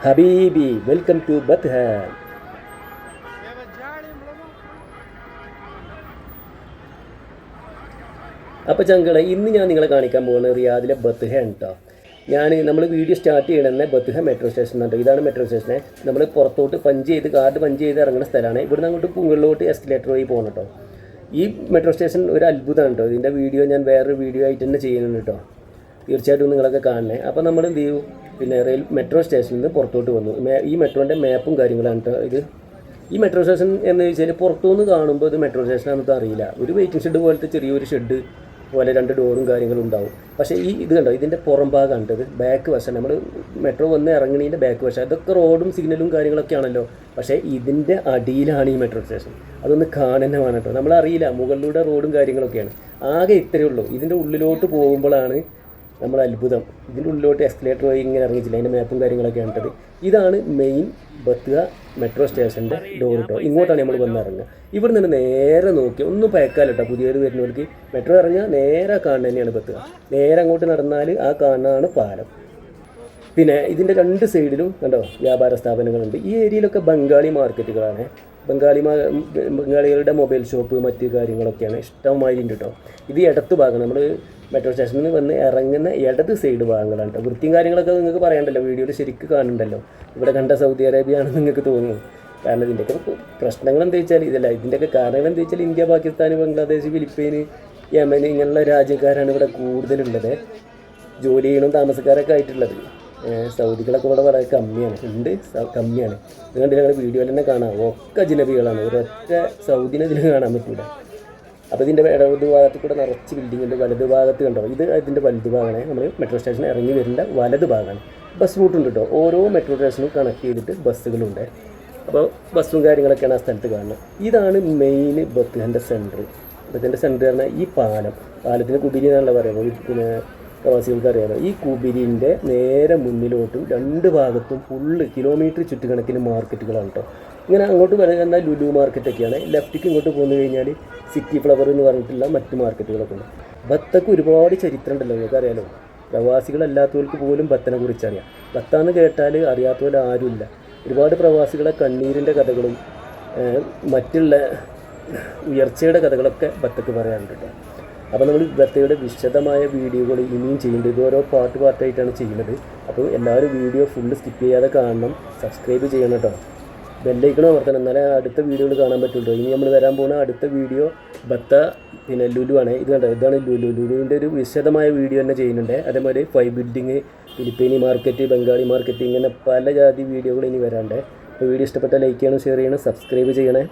ഹബീബി welcome to ബത്ത് Ham അപ്പോൾ ചങ്കളെ ഇന്ന് ഞാൻ നിങ്ങളെ കാണിക്കാൻ പോകുന്നത് റിയാദിലെ ബത്ത്ഹ കേട്ടോ ഞാൻ നമ്മൾ വീഡിയോ സ്റ്റാർട്ട് ചെയ്യണമെന്ന് ബത്ത്ഹ മെട്രോ സ്റ്റേഷൻ എന്നുണ്ട് ഇതാണ് മെട്രോ സ്റ്റേഷനെ നമ്മൾ പുറത്തോട്ട് പഞ്ച് ചെയ്ത് കാർഡ് പഞ്ച് ചെയ്ത് ഇറങ്ങുന്ന സ്ഥലമാണ് ഇവിടുന്ന് അങ്ങോട്ട് പുങ്ങളിലോട്ട് എസ്കലേറ്റർ വഴി പോകണം കേട്ടോ ഈ മെട്രോ സ്റ്റേഷൻ ഒരു അത്ഭുതമാണ് കേട്ടോ ഇതിന്റെ വീഡിയോ ഞാൻ വേറൊരു വീഡിയോ ആയിട്ട് തന്നെ ചെയ്യുന്നുണ്ട് കേട്ടോ തീർച്ചയായിട്ടും നിങ്ങളൊക്കെ കാണണേ. അപ്പോൾ നമ്മൾ എന്ത് ചെയ്യും പിന്നെ റെയിൽ മെട്രോ സ്റ്റേഷനിൽ നിന്ന് പുറത്തോട്ട് വന്നു. ഈ മെട്രോന്റെ മാപ്പും കാര്യങ്ങളാണ് ഇത്. ഈ മെട്രോ സ്റ്റേഷൻ എന്ന് വെച്ചാൽ പുറത്തുനിന്ന് കാണുമ്പോൾ ഇത് മെട്രോ സ്റ്റേഷനാണെന്ന് അറിയില്ല. ഒരു വെയിറ്റിംഗ് ഷെഡ് പോലത്തെ ചെറിയൊരു ഷെഡ് പോലെ രണ്ട് ഡോറും കാര്യങ്ങളും ഉണ്ടാവും. പക്ഷേ ഈ ഇത് കണ്ടോ? ഇതിന്റെ പുറം ഭാഗം ഇത് ബാക്ക് വശം. നമ്മൾ മെട്രോ വന്ന് ഇറങ്ങണീന്റെ ബാക്ക് വശം. ഇതൊക്കെ റോഡും സിഗ്നലും കാര്യങ്ങളൊക്കെ ആണല്ലോ. പക്ഷേ ഇതിന്റെ അടിയിലാണ് ഈ മെട്രോ സ്റ്റേഷൻ. അതൊന്ന് കാണുന്ന വേണം കേട്ടോ നമ്മളറിയില്ല മുകളിലൂടെ റോഡും കാര്യങ്ങളൊക്കെയാണ്. ആകെ ഇത്രയേ ഉള്ളൂ. ഇതിന്റെ ഉള്ളിലോട്ട് പോകുമ്പോഴാണ് നമ്മൾ അത്ഭുതം. ഇതിന്റെ ഉള്ളിലോട്ട് എസ്കലേറ്റർ വഴി ഇങ്ങനെ ഇറങ്ങിച്ചില്ല അതിന്റെ മാപ്പും കാര്യങ്ങളൊക്കെ ഉണ്ടത് ഇതാണ് മെയിൻ ബത്തുക മെട്രോ സ്റ്റേഷന്റെ ഡോർ കേട്ടോ ഇങ്ങോട്ടാണ് നമ്മൾ വന്ന് ഇറങ്ങുക. ഇവിടെ നിന്ന് നേരെ നോക്കി. ഒന്നും പയക്കാലട്ടോ പുതിയത് വരുന്നവർക്ക് മെട്രോ ഇറങ്ങിയാൽ നേരെ കാണുന്ന തന്നെയാണ് ബത്തുക. നേരെ അങ്ങോട്ട് നടന്നാൽ ആ കാണുന്നതാണ് പാലം. പിന്നെ ഇതിന്റെ രണ്ട് സൈഡിലും കണ്ടോ? വ്യാപാര സ്ഥാപനങ്ങളുണ്ട്. ഈ ഏരിയയിലൊക്കെ ബംഗാളി മാർക്കറ്റുകളാണ് ബംഗാളി മാ ബംഗാളികളുടെ മൊബൈൽ ഷോപ്പ് മറ്റ് കാര്യങ്ങളൊക്കെയാണ് ഇഷ്ടമായി കേട്ടോ ഇത് ഇടത്ത് ഭാഗം നമ്മൾ മെട്രോ സ്റ്റേഷനിൽ നിന്ന് വന്ന് ഇറങ്ങുന്ന ഇടത് സൈഡ് ഭാഗങ്ങളാണ് കേട്ടോ വൃത്തിയും കാര്യങ്ങളൊക്കെ നിങ്ങൾക്ക് പറയണ്ടല്ലോ വീഡിയോയിൽ ശരിക്കും കാണുന്നുണ്ടല്ലോ. ഇവിടെ കണ്ട സൗദി അറേബ്യ ആണെന്ന് നിങ്ങൾക്ക് തോന്നുന്നു. കാരണം ഇതിന്റെയൊക്കെ പ്രശ്നങ്ങൾ എന്താ വെച്ചാൽ ഇതല്ല ഇതിന്റെയൊക്കെ കാരണങ്ങൾ എന്താ വെച്ചാൽ India Pakistan Bangladesh Philippine Yemen ഇങ്ങനെയുള്ള രാജ്യക്കാരാണ് ഇവിടെ കൂടുതലുള്ളത്. ജോലി ചെയ്യണം താമസക്കാരൊക്കെ ആയിട്ടുള്ളത്. സൗദികളൊക്കെ ഇവിടെ വളരെ കമ്മിയാണ്. ഉണ്ട് കമ്മിയാണ്. അതുകൊണ്ട് കണ്ട് ഞങ്ങൾ വീഡിയോയിൽ തന്നെ കാണാം. ഒക്കെ ജിലബികളാണ്. ഒരൊറ്റ സൗദിനെ ഇതിൽ കാണാൻ പറ്റൂല. അപ്പോൾ ഇതിന്റെ ഇടവത് ഭാഗത്ത് കൂടെ നിറച്ച് ഉണ്ട്. വലത് ഭാഗത്ത് കണ്ടോ? ഇത് ഇതിന്റെ വലത് ഭാഗമാണ്. നമ്മൾ മെട്രോ സ്റ്റേഷൻ ഇറങ്ങി വരേണ്ട വലത് ഭാഗമാണ്. ബസ് റൂട്ട് ഉണ്ട് കേട്ടോ ഓരോ മെട്രോ സ്റ്റേഷനും കണക്ട് ചെയ്തിട്ട് ബസ്സുകളുണ്ട് അപ്പോൾ ബസ്സും കാര്യങ്ങളൊക്കെയാണ് ആ സ്ഥലത്ത് കാണുന്നത്. ഇതാണ് മെയിൻ ബത്തുഹന്റെ സെന്റർ ബത്തിന്റെ സെന്റർ പറഞ്ഞാൽ ഈ പാലം. പാലത്തിന് കുടിരി എന്നാണല്ലോ പറയുന്നത്. പിന്നെ പ്രവാസികൾക്ക് അറിയാലോ ഈ കുബിരിന്റെ നേരെ മുന്നിലോട്ടും രണ്ട് ഭാഗത്തും ഫുള്ള് കിലോമീറ്റർ ചുറ്റുകണക്കിന് മാർക്കറ്റുകളാണ് കേട്ടോ ഇങ്ങനെ അങ്ങോട്ട് പറയുന്ന ലുലു മാർക്കറ്റൊക്കെയാണ് ലെഫ്റ്റിക്ക് ഇങ്ങോട്ട് പോന്നു കഴിഞ്ഞാൽ സിറ്റി ഫ്ലവർ എന്ന് പറഞ്ഞിട്ടുള്ള മറ്റ് മാർക്കറ്റുകളൊക്കെ ഉണ്ട്. ബത്തക്ക് ഒരുപാട് ചരിത്രം ഉണ്ടല്ലോ നിങ്ങൾക്ക് അറിയാലോ പ്രവാസികളല്ലാത്തവർക്ക് പോലും ബത്തനെ കുറിച്ച് അറിയാം. ബത്താന്ന് കേട്ടാൽ അറിയാത്തവർ ആരുമില്ല. ഒരുപാട് പ്രവാസികളെ കണ്ണീരിന്റെ കഥകളും മറ്റുള്ള ഉയർച്ചയുടെ കഥകളൊക്കെ ബത്തക്ക് പറയാറുണ്ട് കേട്ടോ അപ്പോൾ നമ്മൾ ബത്തയുടെ വിശദമായ വീഡിയോകൾ ഇനിയും ചെയ്യുന്നുണ്ട് ഇത് ഓരോ പാർട്ട് പാർട്ടായിട്ടാണ് ചെയ്യുന്നത്. അപ്പോൾ എല്ലാവരും വീഡിയോ ഫുള്ള് സ്കിപ്പ് ചെയ്യാതെ കാണണം. സബ്സ്ക്രൈബ് ചെയ്യണം കേട്ടോ ബെല്ലൈക്കണം അമർത്തണം. എന്നാലേ അടുത്ത വീഡിയോകൾ കാണാൻ പറ്റുള്ളൂ. ഇനി നമ്മൾ വരാൻ പോകുന്ന അടുത്ത വീഡിയോ ബത്ത പിന്നെ ആണ്. ഇത് കണ്ടോ? ഇതാണ് ലുലു. ലുലുവിന്റെ ഒരു വിശദമായ വീഡിയോ തന്നെ ചെയ്യുന്നുണ്ട്. അതേമാതിരി phi building Filipino market Bengali market ഇങ്ങനെ പല ജാതി വീഡിയോകൾ ഇനി വരാണ്ട്. അപ്പോൾ വീഡിയോ ഇഷ്ടപ്പെട്ട ലൈക്ക് ചെയ്യണം ഷെയർ ചെയ്യണം സബ്സ്ക്രൈബ് ചെയ്യണേ.